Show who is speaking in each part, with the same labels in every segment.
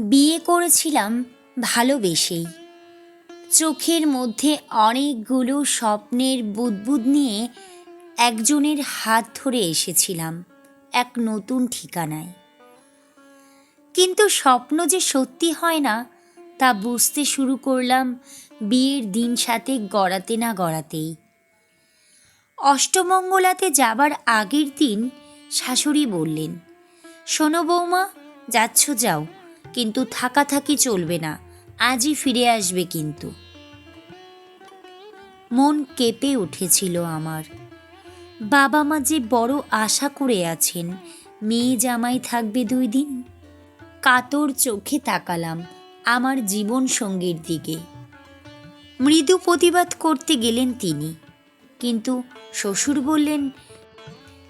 Speaker 1: বিয়ে করেছিলাম ভালোবেসেই। চোখের মধ্যে অনেকগুলো স্বপ্নের বুদবুদ নিয়ে একজনের হাত ধরে এসেছিলাম এক নতুন ঠিকানায়। কিন্তু স্বপ্ন যে সত্যি হয় না, তা বুঝতে শুরু করলাম বিয়ের দিন সাথে গড়াতে না গড়াতেই। অষ্টমঙ্গলাতে যাবার আগের দিন শাশুড়ি বললেন, শোনো বৌমা, যাচ্ছ যাও। কিন্তু থাকা থাকি চলবে না, আজই ফিরে আসবে কিন্তু। মন কেঁপে উঠেছিল আমার। বাবা মা যে বড় আশা করে আছেন, মেয়ে জামাই থাকবে দুই দিন। কাতর চোখে তাকালাম আমার জীবন সঙ্গীর দিকে। মৃদু প্রতিবাদ করতে গেলেন তিনি, কিন্তু শ্বশুর বললেন,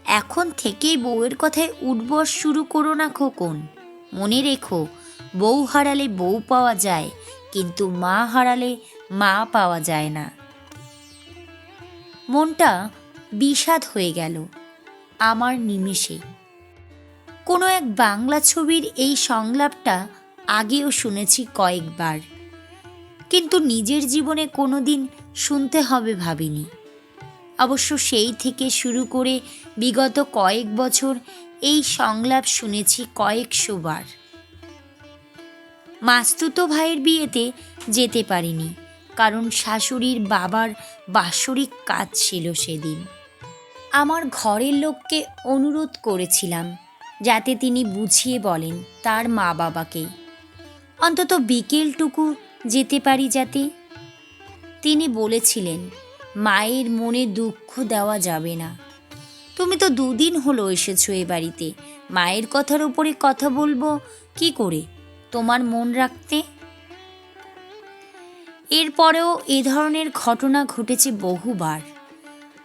Speaker 1: এখন থেকেই বউয়ের কথায় উঠবস শুরু করো না খোকন, মনে রেখো বউ হারালে বউ পাওয়া যায়, কিন্তু মা হারালে মা পাওয়া যায় না। মনটা বিষাদ হয়ে গেল আমার নিমেষে। কোনো এক বাংলা ছবির এই সংলাপটা আগেও শুনেছি কয়েকবার, কিন্তু নিজের জীবনে কোনো দিন শুনতে হবে ভাবিনি। অবশ্য সেই থেকে শুরু করে বিগত কয়েক বছর এই সংলাপ শুনেছি কয়েকশো বার। মাস্তুতো ভাইয়ের বিয়েতে যেতে পারিনি, কারণ শাশুড়ির বাবার বাৎসরিক কাজ ছিল সেদিন। আমার ঘরের লোককে অনুরোধ করেছিলাম, যাতে তিনি বুঝিয়ে বলেন তার মা বাবাকে অন্তত বিকেলটুকু যেতে পারি যাতে? তিনি বলেছিলেন, মায়ের মনে দুঃখ দেওয়া যাবে না। তুমি তো দুদিন হলো এসেছ এ বাড়িতে, মায়ের কথার উপরে কথা বলব কি করে? তোমার মন রাখতে? এরপরেও এ ধরনের ঘটনা ঘটেছে বহুবার।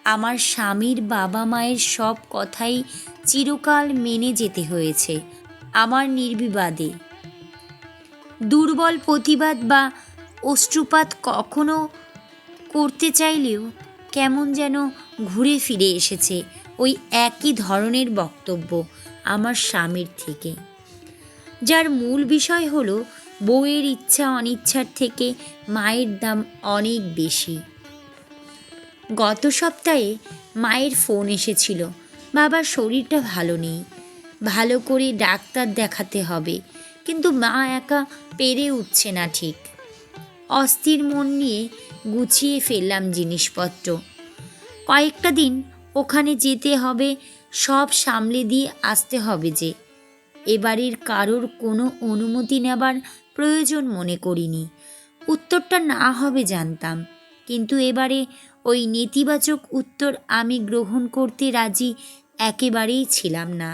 Speaker 1: আমার স্বামীর বাবা মায়ের সব কথাই চিরকাল মেনে যেতে হয়েছে আমার নির্বিবাদে। দুর্বল প্রতিবাদ বা অশ্রুপাত কখনো করতে চাইলেও কেমন যেন ঘুরে ফিরে এসেছে ওই একই ধরনের বক্তব্য আমার স্বামীর থেকে। যার মূল বিষয় হলো বউয়ের ইচ্ছা অনিচ্ছার থেকে মায়ের দাম অনেক বেশি। গত সপ্তাহে মায়ের ফোন এসেছিল, বাবার শরীরটা ভালো নেই, ভালো করে ডাক্তার দেখাতে হবে, কিন্তু মা একা পেরে উঠছে না ঠিক। অস্থির মন নিয়ে গুছিয়ে ফেললাম জিনিসপত্র। কয়েকটা দিন ওখানে যেতে হবে, সব সামলে দিয়ে আসতে হবে যে এবারের কারোর কোনো অনুমতি নেবার প্রয়োজন মনে করিনি। উত্তরটা না হবে জানতাম, কিন্তু এবারে ওই নেতিবাচক উত্তর আমি গ্রহণ করতে রাজি একেবারেই ছিলাম না।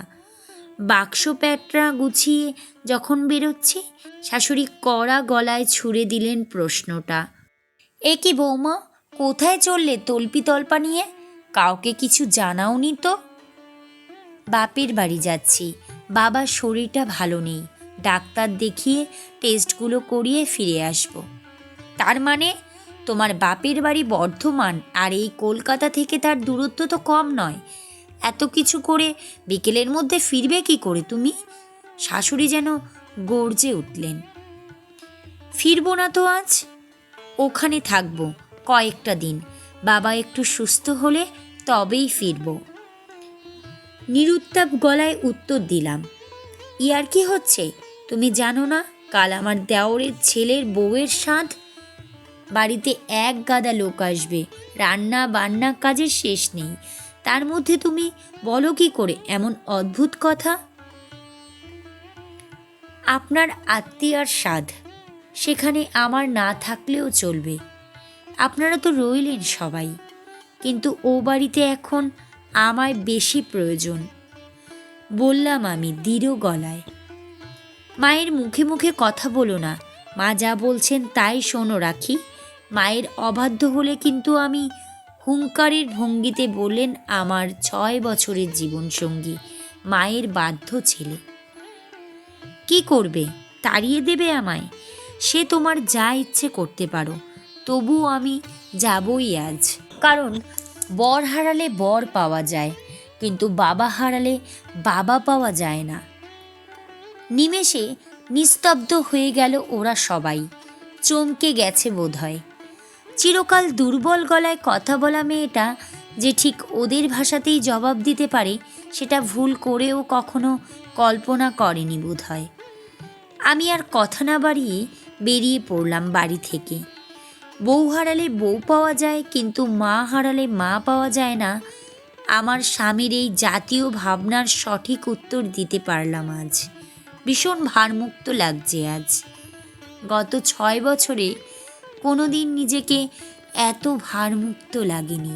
Speaker 1: বাক্স প্যাটরা গুছিয়ে যখন বেরোচ্ছি, শাশুড়ি কড়া গলায় ছুড়ে দিলেন প্রশ্নটা। এ কি বৌমা, কোথায় চললে তল্পি তল্পা নিয়ে? কাউকে কিছু জানাওনি তো? বাপের বাড়ি যাচ্ছি। বাবার শরীরটা ভালো নেই। ডাক্তার দেখিয়ে টেস্টগুলো করিয়ে ফিরে আসব। তার মানে তোমার বাপের বাড়ি বর্ধমান আর এই কলকাতা থেকে তার দূরত্ব তো কম নয়। এত কিছু করে বিকেলের মধ্যে ফিরবে কি করে তুমি? শাশুড়ি যেন গর্জে উঠলেন। ফিরবো না তো আজ? ওখানে থাকব কয়েকটা দিন। বাবা একটু সুস্থ হলে তবেই ফিরব। নিরুত্তাপ গলায় উত্তর দিলাম, ইয়ার কি হচ্ছে? তুমি জানো না কাল আমার দেওরের ছেলের বউয়ের সাঁধ? বাড়িতে এক গাদা লোক আসবে, রান্না বান্না কাজের শেষ নেই। তার মধ্যে তুমি বলো কি করে, এমন অদ্ভুত কথা? আপনার আত্মীয়ার স্বাদ সেখানে আমার না থাকলেও চলবে। আপনারা তো রইলেন সবাই, কিন্তু ও বাড়িতে এখন আমায় বেশি প্রয়োজন। বললাম আমি দৃঢ় গলায়। মায়ের মুখে মুখে কথা বলো না। মা যা বলছেন তাই শোনো রাখি। মায়ের অবাধ্য হলে কিন্তু আমি হুঙ্কারের ভঙ্গিতে বললেন আমার ছয় বছরের জীবনসঙ্গী, মায়ের বাধ্য ছেলে। কি করবে? তাড়িয়ে দেবে আমায়? সে তোমার যা ইচ্ছে করতে পারো। তবু আমি যাবই আজ। কারণ বর হারালে বর পাওয়া যায়, কিন্তু বাবা হারালে বাবা পাওয়া যায় না। নিমেষে নিস্তব্ধ হয়ে গেল ওরা সবাই, চমকে গেছে বোধহয়। চিরকাল দুর্বল গলায় কথা বলা মেয়েটা যে ঠিক ওদের ভাষাতেই জবাব দিতে পারে, সেটা ভুল করেও কখনো কল্পনা করেনি বোধহয়। আমি আর কথা না বাড়িয়ে বেরিয়ে পড়লাম বাড়ি থেকে। বউ হারালে বউ পাওয়া যায়, কিন্তু মা হারালে মা পাওয়া যায় না। আমার স্বামীর এই জাতীয় ভাবনার সঠিক উত্তর দিতে পারলাম আজ। ভীষণ ভারমুক্ত লাগছে আজ। গত ছয় বছরে কোনো দিন নিজেকে এত ভারমুক্ত লাগেনি।